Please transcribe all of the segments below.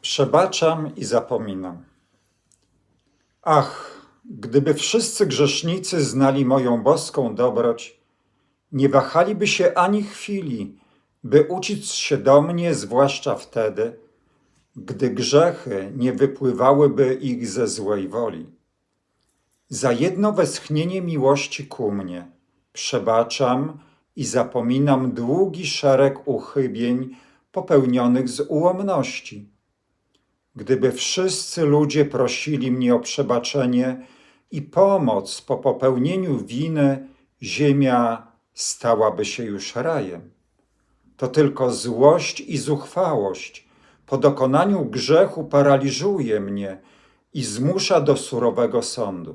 Przebaczam i zapominam. Ach, gdyby wszyscy grzesznicy znali moją boską dobroć, nie wahaliby się ani chwili, by uciec się do mnie, zwłaszcza wtedy, gdy grzechy nie wypływałyby ich ze złej woli. Za jedno westchnienie miłości ku mnie przebaczam i zapominam długi szereg uchybień popełnionych z ułomności. Gdyby wszyscy ludzie prosili mnie o przebaczenie i pomoc po popełnieniu winy, ziemia stałaby się już rajem. To tylko złość i zuchwałość po dokonaniu grzechu paraliżuje mnie i zmusza do surowego sądu.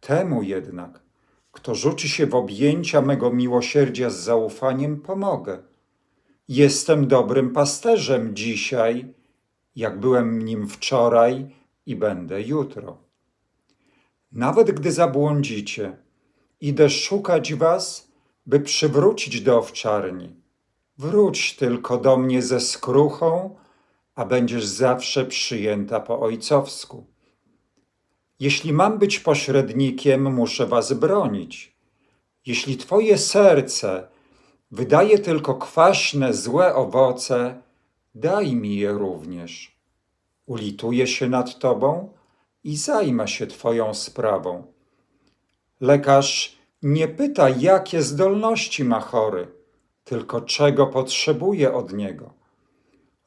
Temu jednak, kto rzuci się w objęcia mego miłosierdzia z zaufaniem, pomogę. Jestem dobrym pasterzem dzisiaj, jak byłem nim wczoraj i będę jutro. Nawet gdy zabłądzicie, idę szukać was, by przywrócić do owczarni. Wróć tylko do mnie ze skruchą, a będziesz zawsze przyjęta po ojcowsku. Jeśli mam być pośrednikiem, muszę was bronić. Jeśli twoje serce wydaje tylko kwaśne, złe owoce, daj mi je również. Ulituję się nad tobą i zajmę się twoją sprawą. Lekarz nie pyta, jakie zdolności ma chory, tylko czego potrzebuje od niego.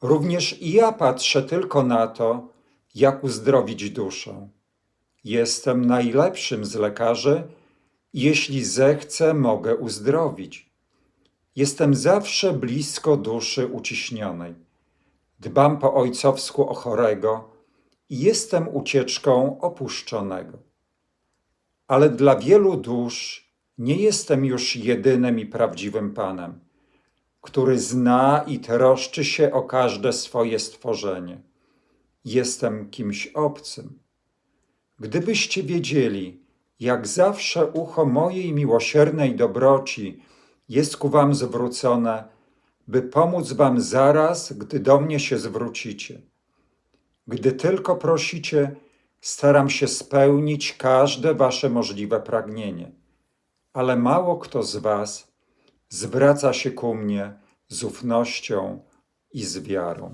Również i ja patrzę tylko na to, jak uzdrowić duszę. Jestem najlepszym z lekarzy, jeśli zechcę, mogę uzdrowić. Jestem zawsze blisko duszy uciśnionej. Dbam po ojcowsku o chorego i jestem ucieczką opuszczonego. Ale dla wielu dusz nie jestem już jedynym i prawdziwym Panem, który zna i troszczy się o każde swoje stworzenie. Jestem kimś obcym. Gdybyście wiedzieli, jak zawsze ucho mojej miłosiernej dobroci jest ku wam zwrócone, by pomóc wam zaraz, gdy do mnie się zwrócicie. Gdy tylko prosicie, staram się spełnić każde wasze możliwe pragnienie, ale mało kto z was zwraca się ku mnie z ufnością i z wiarą.